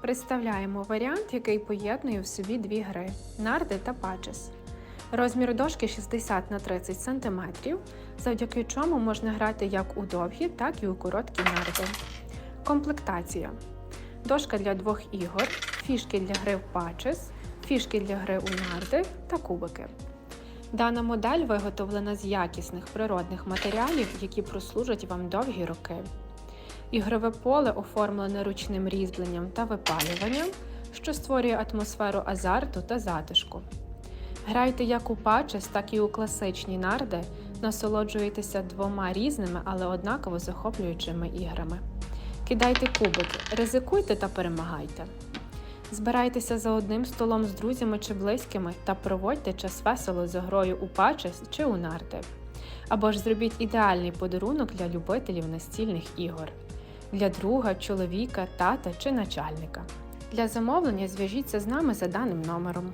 Представляємо варіант, який поєднує в собі дві гри нарди та пачес. Розмір дошки 60 на 30 см, завдяки чому можна грати як у довгі, так і у короткі нарди. Комплектація: дошка для двох ігор, фішки для гри в пачес, фішки для гри у нарди та кубики. Дана модель виготовлена з якісних природних матеріалів, які прослужать вам довгі роки. Ігрове поле оформлене ручним різьбленням та випалюванням, що створює атмосферу азарту та затишку. Грайте як у пачес, так і у класичні нарди, насолоджуєтеся двома різними, але однаково захоплюючими іграми. Кидайте кубики, ризикуйте та перемагайте. Збирайтеся за одним столом з друзями чи близькими та проводьте час весело за грою у пачес чи у нарди. Або ж зробіть ідеальний подарунок для любителів настільних ігор для друга, чоловіка, тата чи начальника. Для замовлення зв'яжіться з нами за даним номером.